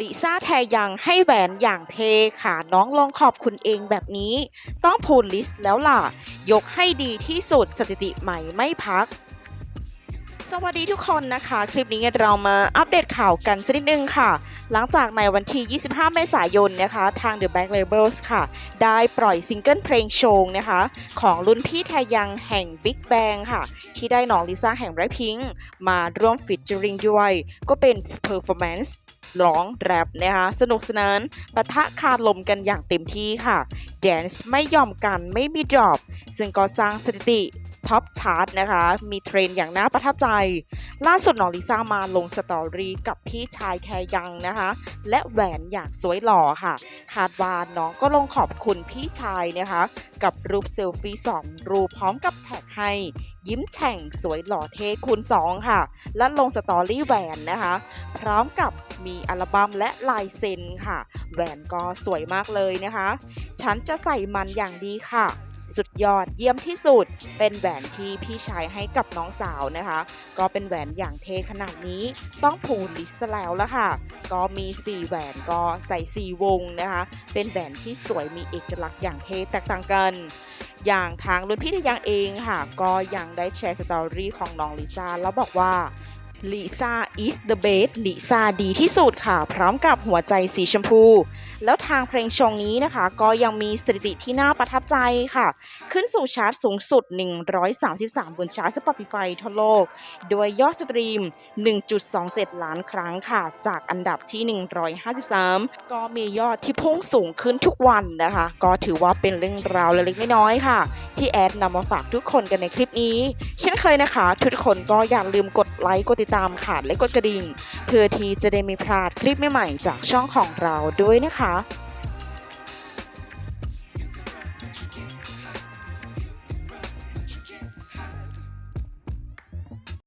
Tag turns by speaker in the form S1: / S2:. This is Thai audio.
S1: ลิซ่าแทยังให้แหวนอย่างเทค่ะน้องลองขอบคุณเองแบบนี้ ต้องพูนลิสต์แล้วล่ะ ยกให้ดีที่สุดสถิติใหม่ไม่พัก สวัสดีทุกคนนะคะ คลิปนี้เรามาอัปเดตข่าวกันสักนิดนึงค่ะ หลังจากในวันที่ 25 เมษายนนะคะ ทาง The Black Labels ค่ะ ได้ปล่อยซิงเกิลเพลงโชงนะคะ ของรุ่นพี่แทยังแห่ง Big Bang ค่ะ ที่ได้น้องลิซ่าแห่ง Blackpink มาร่วมฟิชเจอริงด้วย ก็เป็น performance ร้องแรปนะคะสนุกสนานปะทะคาลมกันอย่างเต็มที่ค่ะแดนซ์ไม่ยอมกันไม่มีดรอปซึ่งก็สร้างสถิติ ท็อปชาร์ตนะคะ มีเทรนอย่างน่าประทับใจ ล่าสุดน้องลิซ่ามาลงสตอรี่กับพี่ชายแทยังนะคะ และแหวนอย่างสวยหล่อค่ะ คาดว่าน้องก็ลงขอบคุณพี่ชายนะคะ กับรูปเซลฟี่สองรูปพร้อมกับแท็กให้ยิ้มแฉ่งสวยหล่อเท่คูณ2ค่ะ และลงสตอรี่แหวนนะคะ พร้อมกับมีอัลบั้มและลายเซ็นค่ะ แหวนก็สวยมากเลยนะคะ ฉันจะใส่มันอย่างดีค่ะ สุดยอดเยี่ยมที่สุด เป็นแหวนที่พี่ชายให้กับน้องสาวนะคะ ก็เป็นแหวนอย่างเทขนาดนี้ต้องพูลิสต์แล้วละค่ะ ก็มี 4 แหวนก็ใส่ 4 วงนะคะ เป็นแหวนที่สวยมีเอกลักษณ์อย่างเทแตกต่างกันอย่างทางรุ่นพี่ทยังเองค่ะ ก็ยังได้แชร์สตอรี่ของน้องลิซ่าแล้วบอกว่า ลิซ่า is the best ลิซ่าดีที่สุดค่ะ พร้อมกับหัวใจสีชมพู แล้วทางเพลงชงนี้นะคะ ก็ยังมีสถิติที่น่าประทับใจค่ะ ขึ้นสู่ชาร์ตสูงสุด 133 บนชาร์ต Spotify ทั่วโลก โดยยอดสตรีม 1.27 ล้านครั้งค่ะ จากอันดับที่ 153 ก็มียอดที่พุ่งสูงขึ้นทุกวันนะคะ ก็ถือว่าเป็นเรื่องราวเล็กๆน้อยๆค่ะ ที่แอดนำมาฝากทุกคนกันในคลิปนี้ เช่นเคยนะคะ ทุกคนก็อย่าลืมกดไลค์กดติดตามค่ะและกดกระดิ่ง เพื่อที่จะได้ไม่พลาดคลิปใหม่ๆจากช่องของเราด้วยนะคะ